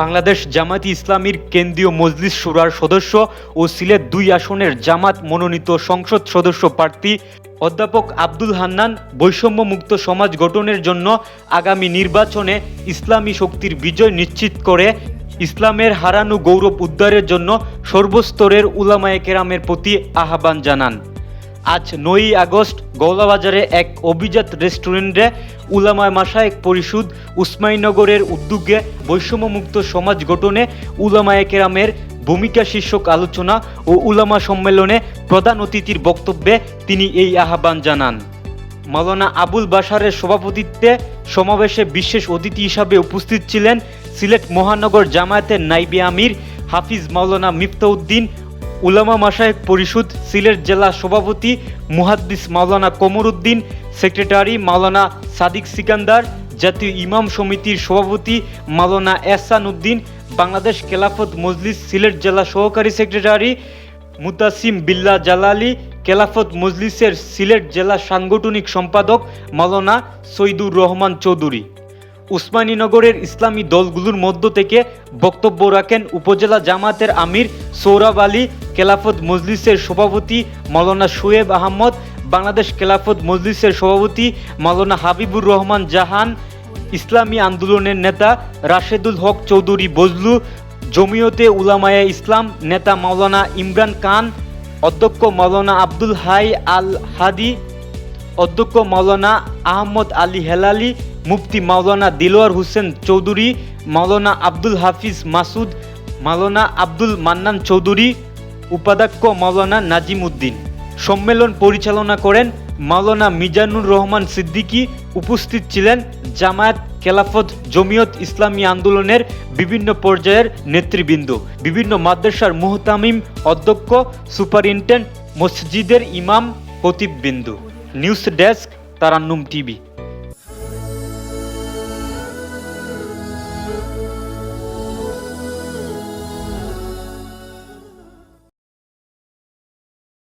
বাংলাদেশ জামাতি ইসলামীর কেন্দ্রীয় মজলিস সুরার সদস্য ও সিলেট দুই আসনের জামাত মনোনীত সংসদ সদস্য প্রার্থী অধ্যাপক আব্দুল হান্নান বৈষম্য মুক্ত সমাজ গঠনের জন্য আগামী নির্বাচনে ইসলামী শক্তির বিজয় নিশ্চিত করে ইসলামের হারানো গৌরব উদ্ধারের জন্য সর্বস্তরের উলামায়ে কেরামের প্রতি আহ্বান জানান। আজ নয়ই আগস্ট গৌলাবাজারে এক অভিজাত রেস্টুরেন্টে উলামায় মাসায়েক পরিষদ উসমাইনগরের উদ্যোগে বৈষম্যমুক্ত সমাজ গঠনে উলামায়ে কেরামের ভূমিকা শীর্ষক আলোচনা ও উলামা সম্মেলনে প্রধান অতিথির বক্তব্যে তিনি এই আহ্বান জানান। মাওলানা আবুল বাশারের সভাপতিত্বে সমাবেশে বিশেষ অতিথি হিসাবে উপস্থিত ছিলেন সিলেট মহানগর জামায়াতের নাইবে আমির হাফিজ মাওলানা মিফতাউদ্দিন উলামা মাসায়েক পরিষদ সিলেট জেলা সভাপতি মুহাদ্দিস মাওলানা কমরুদ্দিন সেক্রেটারি মাওলানা সাদিক সিকান্দার, জাতীয় ইমাম সমিতির সভাপতি মাওলানা এহসান উদ্দিন বাংলাদেশ খেলাফত মজলিস সিলেট জেলা সহকারী সেক্রেটারি মুতাসিম বিল্লা জালালি, খেলাফত মজলিসের সিলেট জেলা সাংগঠনিক সম্পাদক মাওলানা সৈদুর রহমান চৌধুরী। উসমানীনগরের ইসলামী দলগুলোর মধ্য থেকে বক্তব্য রাখেন উপজেলা জামাতের আমির সৌরভ আলী, খেলাফত মজলিসের সভাপতি মাওলানা শোয়েব আহমদ, বাংলাদেশ খেলাফত মজলিসের সভাপতি মাওলানা হাবিবুর রহমান জাহান, ইসলামী আন্দোলনের নেতা রাশেদুল হক চৌধুরী বজলু, জমিয়তে উলামায়া ইসলাম নেতা মাওলানা ইমরান খান, অধ্যক্ষ মাওলানা আব্দুল হাই আল হাদি অধ্যক্ষ মাওলানা আহমদ আলী হেলালি, মুফতি মাওলানা দিলোয়ার হোসেন চৌধুরী, মাওলানা আব্দুল হাফিজ মাসুদ, মাওলানা আব্দুল মান্নান চৌধুরী, উপাধ্যক্ষ মাওলানা নাজিম উদ্দিন। সম্মেলন পরিচালনা করেন মাওলানা মিজানুর রহমান সিদ্দিকী। উপস্থিত ছিলেন জামায়াত খেলাফত জমিয়ত ইসলামী আন্দোলনের বিভিন্ন পর্যায়ের নেতৃবৃন্দ। বিভিন্ন মাদ্রাসার মুহতামিম অধ্যক্ষ সুপারিনটেন্ডেন্ট মসজিদের ইমাম, খতিববৃন্দ। News desk Tarannum TV.